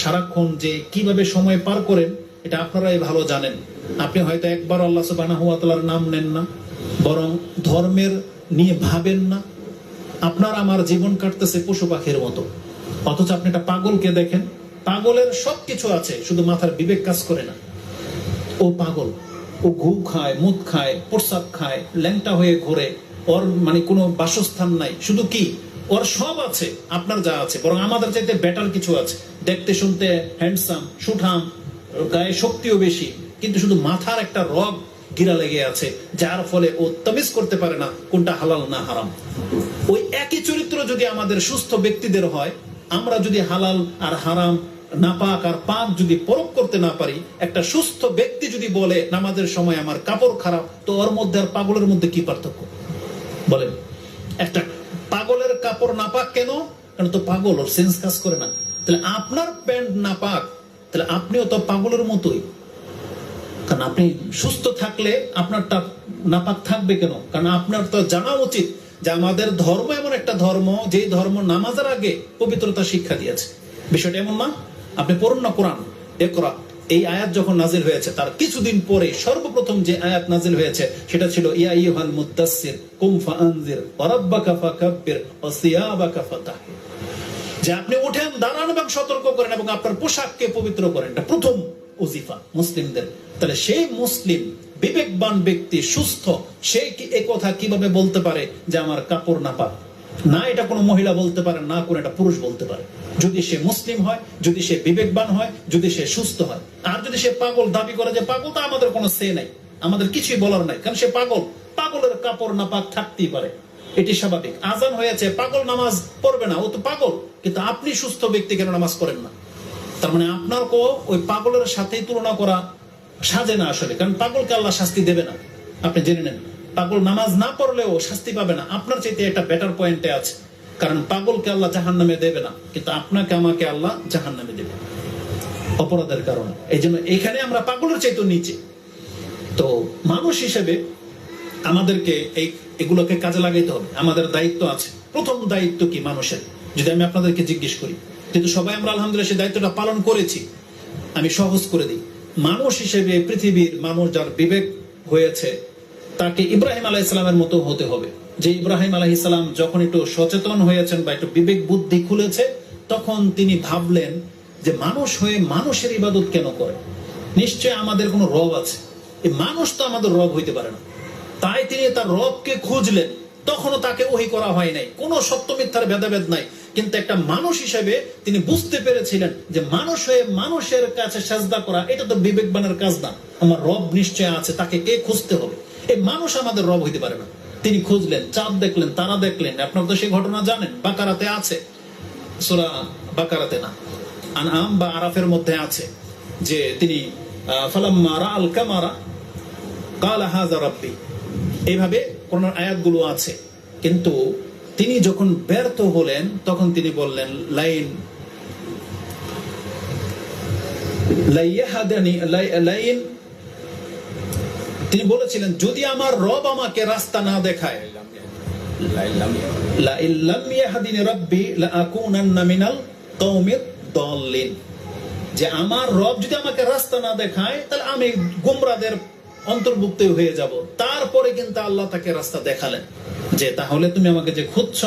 সারাক্ষণ যে কীভাবে সময় পার করেন, এটা আপনারাই ভালো জানেন। আপনি হয়তো একবার আল্লাহ ওয়া নাম নেন না, বরং ধর্মের নিয়ে ভাবেন না। আপনার আমার জীবন কাটতেছে পশু পাখির মতো। অথচ আপনি একটা পাগলকে দেখেন, পাগলের সব কিছু আছে, শুধু মাথার বিবেক কাজ করে না। ও পাগল, ও ঘু খায়, মুদ খায়, প্রসাব খায়, ল্যাংটা হয়ে ঘোরে, ওর মানে কোনো বাসস্থান নাই। শুধু কি? ওর সব আছে, আপনার যা আছে, বরং আমাদের চাইতে বেটার কিছু আছে। দেখতে, শুনতে হ্যান্ডসাম সুঠাম, গায়ে শক্তিও বেশি, কিন্তু শুধু মাথার একটা রগ গিরা লেগে আছে, যার ফলে ও তমিজ করতে পারে না, কোনটা হালাল না হারাম। ওই একই চরিত্র যদি আমাদের সুস্থ ব্যক্তিদের হয়, আমরা যদি হালাল আর হারাম, নাপাক আর পাক যদি পরক করতে না পারি, একটা সুস্থ ব্যক্তি যদি বলে, নামাজের সময় আমার কাপড় খারাপ তো ওর মধ্যে আর পাগলের মধ্যে কি পার্থক্য? বলেন, একটা কাপড় নাপাক কেন? কারণ তো পাগল, ওর সেন্স কাজ করে না। তাহলে আপনার প্যান্ট নাপাক, তাহলে আপনিও তো পাগলের মতোই। কারণ আপনি সুস্থ থাকলে আপনারটা নাপাক থাকবে কেন? কারণ আপনার তো জানা উচিত যে আমাদের ধর্ম এমন একটা ধর্ম যে ধর্ম নামাজের আগে পবিত্রতা শিক্ষা দিয়েছে। বিষয়টা এমন না? আপনি পড়ুন না কোরআন একরা এই আয়াত যখন নাজিল হয়েছে, তার কিছুদিন পরে সর্বপ্রথম যে আয়াত নাজিল হয়েছে, সেটা ছিল মুদাসসির রাব্বাকা ফাকাব্বির যে আপনি দাঁড়ান এবং সতর্ক করেন এবং আপনার পোশাককে পবিত্র করেন। এটা প্রথম ওজিফা মুসলিমদের। তাহলে সেই মুসলিম বিবেকবান ব্যক্তি সুস্থ, সে কি এ কথা কীভাবে বলতে পারে যে আমার কাপড় না পাক? না, এটা কোনো মহিলা বলতে পারে, না কোনো, এটা পুরুষ বলতে পারে। যদি সে মুসলিম হয়, যদি সে বিবেকবান হয়, যদি সে সুস্থ হয় আর যদি সে পাগল দাবি করে যে পাগল, তা আমাদের কোনো সে নাই। আমাদের কিছুই বলার নাই। কারণ সে পাগল। পাগলের কাপড় না পাক থাকতেই পারে। এটি স্বাভাবিক। আজান হয়েছে, পাগল নামাজ পড়বে না। ও তো পাগল। কিন্তু আপনি সুস্থ ব্যক্তি কেন নামাজ করেন না? তার মানে আপনার কো ওই পাগলের সাথেই তুলনা করা সাজে না আসলে। কারণ পাগলকে আল্লাহ শাস্তি দেবে না। আপনি জেনে নেন। পাগল নামাজ না পড়লেও শাস্তি পাবে না। আপনার চাইতে একটা বেটার পয়েন্টে আছে। কারণ পাগলকে আল্লাহ জাহান নামে দেবে না। কিন্তু আপনাকে, আমাকে আল্লাহ জাহান নামে দেবে। অপরাধের কারণে। এই জন্য এখানে আমরা পাগলের চাইতে নিচে। তো মানুষ হিসেবে আমাদেরকে এই এগুলোকে কাজে লাগাইতে হবে। আমাদের দায়িত্ব আছে। প্রথম দায়িত্ব কি মানুষের? যদি আমি আপনাদেরকে জিজ্ঞেস করি, কিন্তু সবাই আমরা আলহামদুলিল্লাহ সেই দায়িত্বটা পালন করেছি, আমি সহজ করে দিই। মানুষ হিসেবে পৃথিবীর মানুষ যার বিবেক হয়েছে, তাকে ইব্রাহিম আলাহ ইসলামের মতো হতে হবে। যে ইব্রাহিম আলাহ ইসলাম যখন একটু সচেতন হয়েছেন বা একটু বিবেক বুদ্ধি খুলেছে, তখন তিনি ভাবলেন যে মানুষ হয়ে মানুষের ইবাদত কেন করে? নিশ্চয় আমাদের কোনো রব আছে। এই মানুষ তো আমাদের রব হইতে পারে না। তাই তিনি তার রবকে খুঁজলেন। তখনও তাকে ওহি করা হয় নাই। কোন সত্য মিথ্যার ভেদাভেদ নাই। কিন্তু একটা মানুষ হিসেবে তিনি বুঝতে পেরেছিলেন যে মানুষ হয়ে মানুষের কাছে সাজদা করা, এটা তো বিবেকবানের কাজ না। আমার রব নিশ্চয় আছে, তাকে কে খুঁজতে হবে? এই মানুষ আমাদের রব হইতে পারে না। তিনি খুঁজলেন, চাঁদ দেখলেন, তারা দেখলেন। আপনার তো সেই ঘটনা জানেন, বাকারাতে আছে। সোরা বাকারাতে না। আনাম বা আরাফের মধ্যে আছে যে তিনি এইভাবে কোন আয়াতগুলো আছে। কিন্তু তিনি যখন ব্যর্থ হলেন, তখন তিনি বললেন, লাইন লাইন, তিনি বলেছিলেন, যদি আমার রব আমাকে রাস্তা না দেখায়, লা ইল্লাম ইয়াহদিনি রাব্বি লা আকুনান্না মিনাল কওমিদ দাল্লিন যে আমার রব যদি আমাকে রাস্তা না দেখায়, তাহলে আমি গুমরাদের অন্তর্ভুক্ত হয়ে যাব। তারপরে কিন্তু আল্লাহ তাকে রাস্তা দেখালেন যে, তাহলে তুমি আমাকে যে খুঁজছ,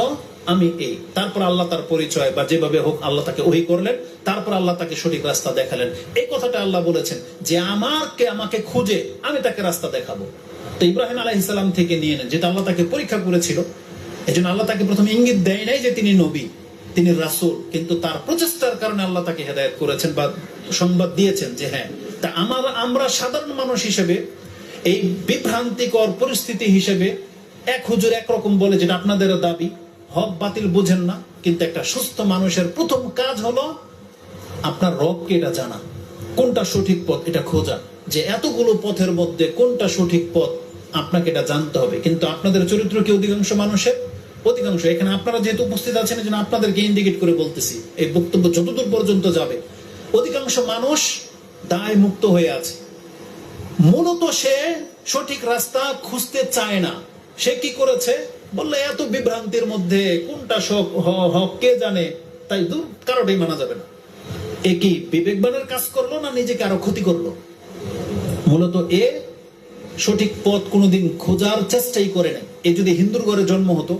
আমি এই। তারপর আল্লাহ তার পরিচয়, বা যেভাবে হোক আল্লাহ তাকে ওহি করলেন, তারপর আল্লাহ তাকে সঠিক রাস্তা দেখালেন। এই কথাটা আল্লাহ বলেছেন যে আমাকে আমাকে খুঁজে, আমি তাকে রাস্তা দেখাবো। তো ইব্রাহিম আলাইহিসসালাম থেকে নিয়ে নেন যেটা আল্লাহ তাকে পরীক্ষা করেছিল এই জন্য আল্লাহ তাকে প্রথমে ইঙ্গিত দেয় নাই যে তিনি নবী। তিনি রাসূল, কিন্তু তার প্রচেষ্টার কারণে আল্লাহ তাকে হেদায়েত করেছেন বা সংবাদ দিয়েছেন যে হ্যাঁ তা আমার, আমরা সাধারণ মানুষ হিসেবে এই বিভ্রান্তিকর পরিস্থিতি হিসেবে এক হুজুর একরকম বলে যেটা আপনাদের দাবি, হক বাতিল বুঝেন না, কিন্তু একটা সুস্থ মানুষের প্রথম কাজ হলো আপনার রবকে এটা জানা। কোনটা সঠিক পথ এটা খোঁজা। যে এতগুলো পথের মধ্যে কোনটা সঠিক পথ আপনাকে এটা জানতে হবে। কিন্তু আপনাদের চরিত্র কি অধিকাংশ মানুষের? অধিকাংশ, এখানে আপনারা যেহেতু উপস্থিত আছেন এই আপনাদেরকে ইন্ডিকেট করে বলতেছি, এই বক্তব্য যতদূর পর্যন্ত যাবে। অধিকাংশ মানুষ দায় মুক্ত হয়ে আছে। মূলত সে সঠিক রাস্তা খুঁজতে চায় না। সে কি করেছে? বললে, এত বিভ্রান্তির মধ্যে কোনটা হক কে জানে? তাই দূর কারোটাই মানা যাবে না। এ কি বিবেকবানের কাজ করল না নিজেকে আরও ক্ষতি করল? মূলত এ সঠিক পথ কোনোদিন খোঁজার চেষ্টাই করে নাই। এ যদি হিন্দুর ঘরে জন্ম হতো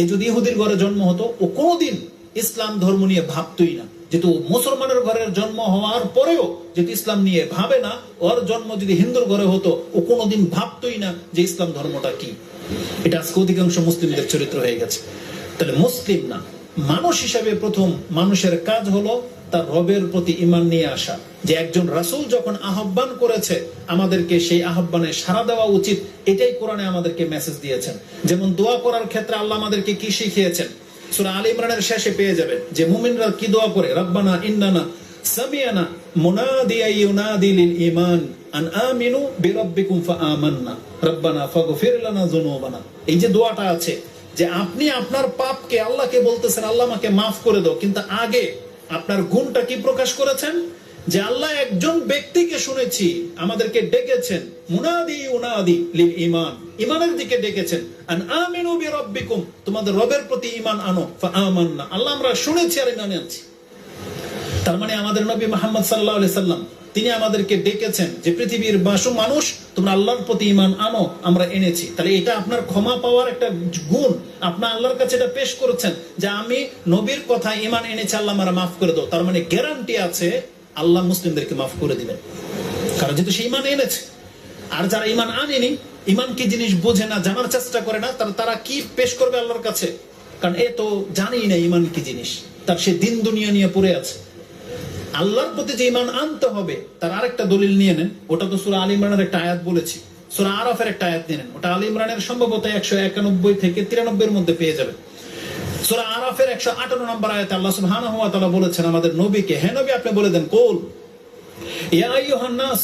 এ যদি ইহুদির ঘরে জন্ম হতো, ও কোনোদিন ইসলাম ধর্ম নিয়ে ভাবতই না। যেহেতু মুসলমানের ঘরের জন্ম হওয়ার পরেও যেহেতু ইসলাম নিয়ে ভাবে না, ওর জন্ম যদি হিন্দুর ঘরে হতো, ও কোনোদিন ভাবতই না যে ইসলাম ধর্মটা কি। এটা আজকে অধিকাংশ মুসলিমদের চরিত্র হয়ে গেছে। তাহলে মুসলিম না মানুষ হিসাবে প্রথম মানুষের কাজ হলো তার রবের প্রতি ইমান নিয়ে আসা। যে একজন রাসূল যখন আহ্বান করেছে, আমাদেরকে সেই আহ্বানে সাড়া দেওয়া উচিত, এটাই কোরআনে আমাদেরকে মেসেজ দিয়েছেন। যেমন দোয়া করার ক্ষেত্রে আল্লাহ আমাদেরকে কি শিখিয়েছেন? সূরা আলী ইমরানের শেষে পেয়ে যাবেন যে মুমিনরা কি দোয়া করে? রব্বানা ইন্নানা সামিয়ানা মুনাদিয়া ইউনাদি লিল আন আমিনু বিরাব্বিকুম ফাআমান্না রব্বানা ফাগফির লানা যুনুবানা। এই যে দোয়াটা আছে যে আপনি আপনার পাপকে আল্লাহকে বলতেছেন, আল্লাহ আমাকে মাফ করে দাও। কিন্তু আগে আপনার গুণটা কি প্রকাশ করেছেন? যে আল্লাহ একজন ব্যক্তিকে শুনেছি আমাদেরকে ডেকেছেন, মুনাদি উনাদি লিল ইমান ইমানের দিকে ডেকেছেন, আন আমিনু বিরাব্বিকুম। তোমাদের রবের প্রতি ঈমান আনো ফাআমান্না আল্লাহ আমরা শুনেছি আর ইমান আনছি তার মানে আমাদের নবী মোহাম্মদ সাল্লাহ সাল্লাম তিনি আমাদেরকে ডেকেছেন যে পৃথিবীর বাসু মানুষ, তোমরা আল্লাহর প্রতি ইমান আনো, আমরা এনেছি। তাহলে এটা আপনার ক্ষমা পাওয়ার একটা গুণ। আপনার আল্লাহর কাছে এটা পেশ করেছেন যে আমি নবীর কথা ইমান এনেছি, আল্লাহ আমরা মাফ করে দাও। তার মানে গ্যারান্টি আছে, আল্লাহ মুসলিমদেরকে মাফ করে দিবেন। কারণ যেহেতু সে ইমান এনেছে, আর যারা ইমান আনেনি ইমান কি জিনিস বোঝে না, জানার চেষ্টা করে না, তারা তারা কি পেশ করবে আল্লাহর কাছে? কারণ এ তো জানেই না ইমান কি জিনিস। তার সে দিন দুনিয়া নিয়ে পড়ে আছে। আল্লাহর প্রতি যে ইমান আনতে হবে, তার আরেকটা দলিল নিয়ে নেন। ওটা তো সুরা আলী ইমরানের একটা আয়াত বলেছি। সুরা আরফের একটা আয়াত নিয়ে নেন। ওটা আলী ইমরানের সম্ভবত একশো একানব্বই থেকে তিরানব্বই এর মধ্যে পেয়ে যাবেন সুরা আরাফের একশো আটান্ন নম্বর আয়াতে আল্লাহ সুবহানাহু ওয়া তাআলা বলেছেন, আমাদের নবীকে হে নবী, আপনি বলে দেন, কোল, ইয়া আইয়ুহান নাস,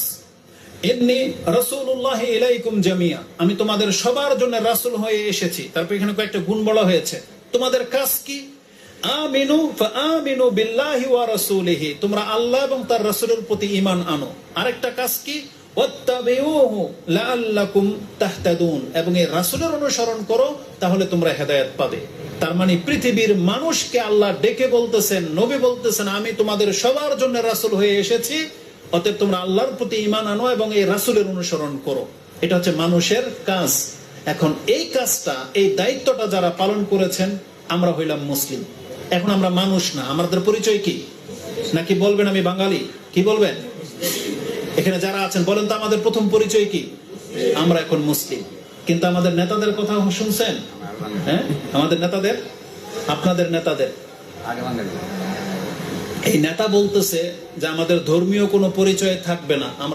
ইন্নী রাসূলুল্লাহ ইলাইকুম জামিয়া। আমি তোমাদের সবার জন্য রাসূল হয়ে এসেছি। তারপর এখানে কয়েকটা গুণ বলা হয়েছে। তোমাদের কাজ কি? আমিনু ফাআমিনু বিল্লাহি ওয়া রাসূলিহি তোমরা আল্লাহ এবং তার রাসূলের প্রতি ঈমান আনো। আরেকটা কাজ কি? ওয়াত্তাবিউহু লাআল্লাকুম তাহতাদুন। এবং এই রাসূলের অনুসরণ করো, তাহলে তোমরা হেদায়েত পাবে। তার মানে পৃথিবীর মানুষকে আল্লাহ ডেকে বলতেছেন, নবী বলতেছেন, আমি তোমাদের সবার জন্য রাসূল হয়ে এসেছি। অতএব তোমরা আল্লাহর প্রতি ঈমান আনো এবং এই রাসূলের অনুসরণ করো। এটা হচ্ছে মানুষের কাজ। এখন এই কাজটা, এই দায়িত্বটা যারা পালন করেছেন, আমরা হইলাম মুসলিম। এখন আমরা মানুষ না, আমাদের পরিচয় কি? নাকি বলবেন আমি বাঙালি? কি বলবেন? এখানে যারা আছেন, বলেন তো আমাদের প্রথম পরিচয় কি? আমরা এখন মুসলিম। কিন্তু আমাদের নেতাদের কথা শুনছেন? হ্যাঁ? আমাদের নেতাদের? আপনাদের নেতাদের? এই নেতা বলতেছে যে আমাদের ধর্মীয় কোনো পরিচয় থাকবে না, আমরা